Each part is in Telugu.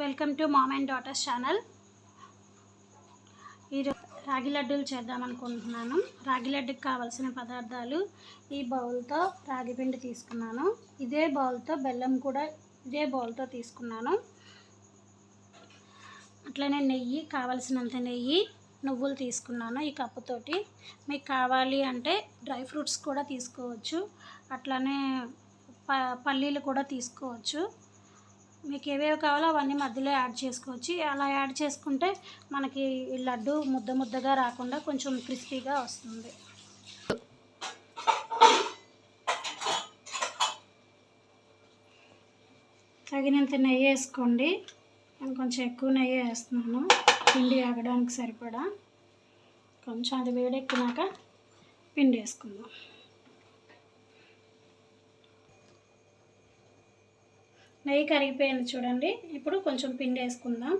Welcome to mom and daughters channel. ఈరోజు రాగి లడ్డూలు చేద్దాం అనుకుంటున్నాను. రాగి లడ్డుకి కావాల్సిన పదార్థాలు ఈ బౌల్తో రాగి పిండి తీసుకున్నాను. ఇదే బౌల్తో బెల్లం కూడా ఇదే బౌల్తో తీసుకున్నాను. అట్లనే నెయ్యి కావలసినంత నెయ్యి నువ్వులు తీసుకున్నాను ఈ కప్పుతోటి. మీకు కావాలి అంటే డ్రై ఫ్రూట్స్ కూడా తీసుకోవచ్చు. అట్లానే ప పల్లీలు కూడా తీసుకోవచ్చు. మీకు ఏవేవి కావాలో అవన్నీ మధ్యలో యాడ్ చేసుకోవచ్చు. అలా యాడ్ చేసుకుంటే మనకి ఈ లడ్డు ముద్ద ముద్దగా రాకుండా కొంచెం క్రిస్పీగా వస్తుంది. తగినంత నెయ్యి వేసుకోండి. నేను కొంచెం ఎక్కువ నెయ్యి వేస్తున్నాను. పిండి ఆగడానికి సరిపడా. కొంచెం అది వేడెక్కినాక పిండి వేసుకుందాం. నెయ్యి కరిగిపోయింది చూడండి. ఇప్పుడు కొంచెం పిండి వేసుకుందాం.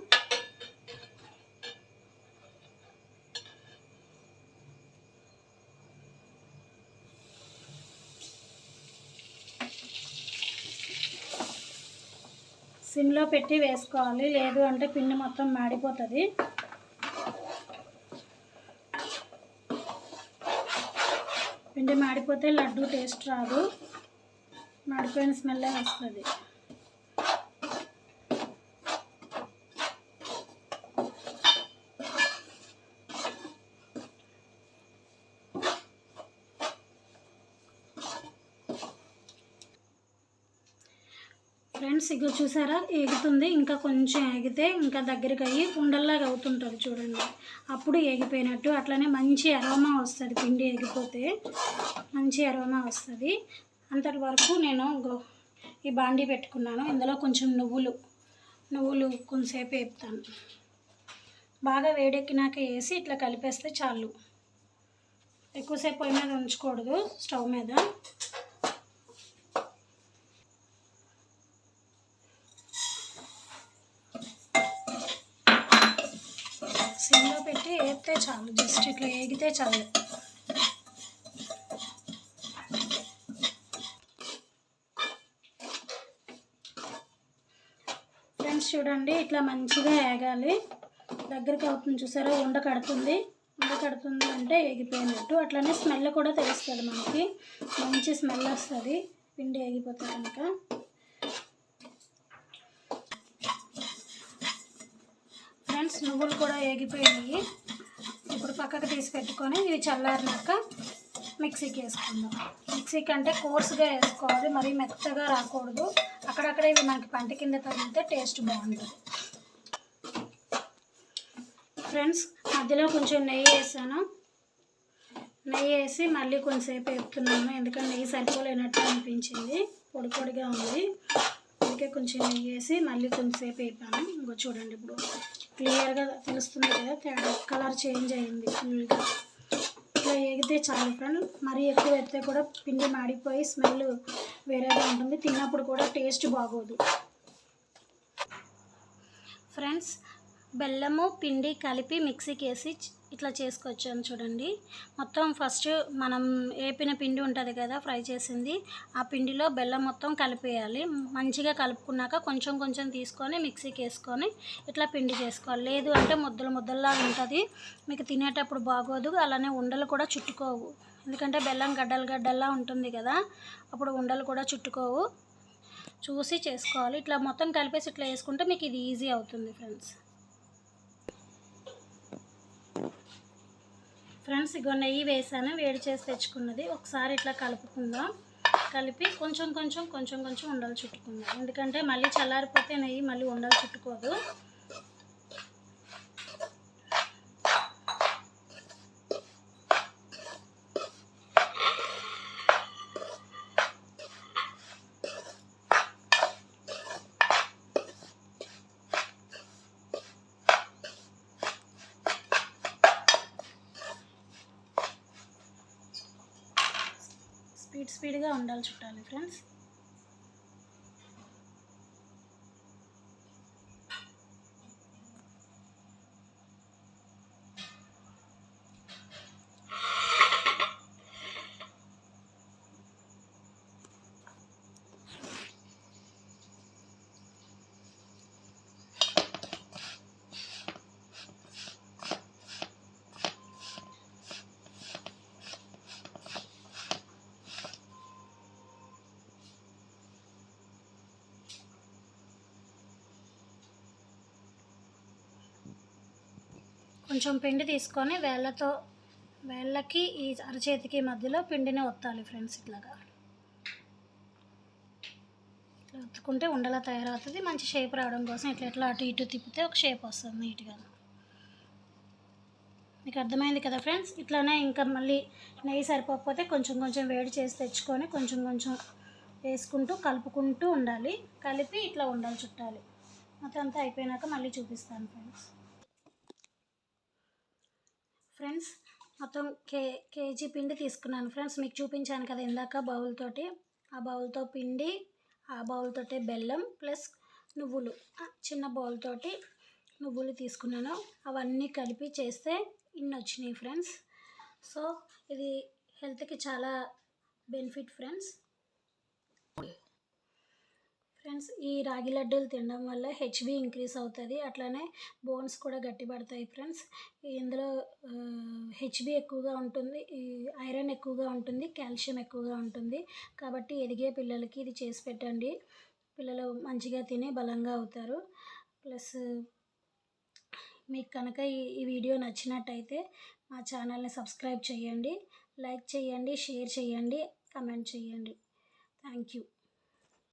సిమ్లో పెట్టి వేసుకోవాలి. లేదు అంటే పిండి మొత్తం మాడిపోతుంది. పిండి మాడిపోతే లడ్డు టేస్ట్ రాదు. మాడిపోయిన స్మెల్లే వస్తుంది. ఫ్రెండ్స్ ఇగో చూసారా? ఎగుతుంది ఇంకా కొంచెం ఏగితే ఇంకా దగ్గరికి అయ్యి ఉండల్లాగా అవుతుంటుంది చూడండి. అప్పుడు ఏగిపోయినట్టు. అట్లనే మంచి అరోమా వస్తుంది పిండి ఎగిపోతే మంచి అరోమా వస్తుంది. అంతటి వరకు నేను ఈ బాండీ పెట్టుకున్నాను. ఇందులో కొంచెం నువ్వులు నువ్వులు కొంచెంసేపు వేపుతాను. బాగా వేడెక్కినాక వేసి ఇట్లా కలిపేస్తే చాలు. ఎక్కువసేపు పొయ్యి మీద ఉంచకూడదు స్టవ్ మీద. సిమ్లో పెట్టి వేపితే చాలు. జస్ట్ ఇట్లా ఏగితే చాలు. ఫ్రెండ్స్ చూడండి ఇట్లా మంచిగా ఏగాలి. దగ్గరికి అవుతుంది చూసారా? ఉండ కడుతుంది. ఉండ కడుతుంది అంటే ఏగిపోయినట్టు. అట్లనే స్మెల్ కూడా తెలుస్తుంది మనకి. మంచి స్మెల్ వస్తుంది. పిండి ఏగిపోతే కనుక ఫ్రెండ్స్ నువ్వులు కూడా ఏగిపోయినాయి. ఇప్పుడు పక్కకు తీసి పెట్టుకొని ఇవి చల్లారినాక మిక్సీకి వేసుకుందాం. మిక్సీకి అంటే కోర్స్గా వేసుకోవాలి మరీ మెత్తగా రాకూడదు. అక్కడక్కడ ఇవి మనకి పంట కింద తగిలితే టేస్ట్ బాగుంటుంది. ఫ్రెండ్స్ మధ్యలో కొంచెం నెయ్యి వేసాను. నెయ్యి వేసి మళ్ళీ కొంచెంసేపు వేపుతున్నాను. ఎందుకంటే నెయ్యి సరిపోలేనట్టు అనిపించింది. పొడి పొడిగా ఉంది. అందుకే కొంచెం నెయ్యి వేసి మళ్ళీ కొంచెంసేపు వేపాను. ఇంకో చూడండి ఇప్పుడు. క్లియర్గా తెలుస్తుంది కదా తేడా. కలర్ చేంజ్ అయింది ఫుల్గా ఇట్లా ఎగితే చాలు ఫ్రెండ్ మరీ ఎక్కువ ఎత్తే కూడా పిండి మాడిపోయి స్మెల్ వేరేగా ఉంటుంది. తిన్నప్పుడు కూడా టేస్ట్ బాగోదు. ఫ్రెండ్స్ బెల్లము పిండి కలిపి మిక్సీకి వేసి ఇట్లా చేసుకొచ్చాను చూడండి. మొత్తం ఫస్ట్ మనం వేపిన పిండి ఉంటుంది కదా ఫ్రై చేసింది. ఆ పిండిలో బెల్లం మొత్తం కలిపేయాలి. మంచిగా కలుపుకున్నాక కొంచెం కొంచెం తీసుకొని మిక్సీకి వేసుకొని ఇట్లా పిండి చేసుకోవాలి. లేదు అంటే ముద్దలు ముద్దల్లా ఉంటుంది. మీకు తినేటప్పుడు బాగోదు. అలానే ఉండలు కూడా చుట్టుకోవు. ఎందుకంటే బెల్లం గడ్డలు గడ్డల్లా ఉంటుంది కదా అప్పుడు ఉండలు కూడా చుట్టుకోవు. చూసి చేసుకోవాలి. ఇట్లా మొత్తం కలిపేసి ఇట్లా వేసుకుంటే మీకు ఇది ఈజీ అవుతుంది ఫ్రెండ్స్. ఫ్రెండ్స్ ఇగో నెయ్యి వేసాను వేడి చేసి తెచ్చుకున్నది. ఒకసారి ఇట్లా కలుపుకుందాం. కలిపి కొంచెం కొంచెం కొంచెం కొంచెం ఉండలు చుట్టుకుందాం. ఎందుకంటే మళ్ళీ చల్లారిపోతే నెయ్యి మళ్ళీ ఉండలు చుట్టుకోదు. స్పీడ్ స్పీడ్గా ఉండాలి చుట్టాలి ఫ్రెండ్స్. కొంచెం పిండి తీసుకొని వేళ్ళతో వేళ్ళకి ఈ అరచేతికి మధ్యలో పిండిని ఒత్తాలి ఫ్రెండ్స్ ఇట్లాగా. ఇట్లా ఒత్తుకుంటే ఉండలా తయారవుతుంది. మంచి షేప్ రావడం కోసం ఇట్లా ఇట్లా అటు ఇటు తిప్పితే ఒక షేప్ వస్తుంది నీట్గా. మీకు అర్థమైంది కదా ఫ్రెండ్స్? ఇట్లానే ఇంకా మళ్ళీ నెయ్యి సరిపోకపోతే కొంచెం కొంచెం వేడి చేసి తెచ్చుకొని కొంచెం కొంచెం వేసుకుంటూ కలుపుకుంటూ ఉండాలి. కలిపి ఇట్లా ఉండాలి చుట్టాలి. మొత్తం అంతా అయిపోయినాక మళ్ళీ చూపిస్తాను ఫ్రెండ్స్. ఫ్రెండ్స్ మొత్తం కే కేజీ పిండి తీసుకున్నాను ఫ్రెండ్స్. మీకు చూపించాను కదా ఇందాక బౌల్ తోటి ఆ బౌల్తో పిండి ఆ బౌల్ తోటి బెల్లం ప్లస్ నువ్వులు. చిన్న బౌల్ తోటి నువ్వులు తీసుకున్నాను. అవన్నీ కలిపి చేస్తే ఇన్ని వచ్చినాయి ఫ్రెండ్స్. సో ఇది హెల్త్కి చాలా బెనిఫిట్ ఫ్రెండ్స్. ఫ్రెండ్స్ ఈ రాగి లడ్డూలు తినడం వల్ల హెచ్బి ఇంక్రీస్ అవుతుంది. అట్లానే బోన్స్ కూడా గట్టిపడతాయి ఫ్రెండ్స్. ఇందులో హెచ్బి ఎక్కువగా ఉంటుంది. ఈ ఐరన్ ఎక్కువగా ఉంటుంది. కాల్షియం ఎక్కువగా ఉంటుంది. కాబట్టి ఎదిగే పిల్లలకి ఇది చేసి పెట్టండి. పిల్లలు మంచిగా తిని బలంగా అవుతారు. ప్లస్ మీకు కనుక ఈ వీడియో నచ్చినట్టయితే మా ఛానల్ని సబ్స్క్రైబ్ చేయండి. లైక్ చేయండి షేర్ చేయండి కమెంట్ చేయండి. Thank you.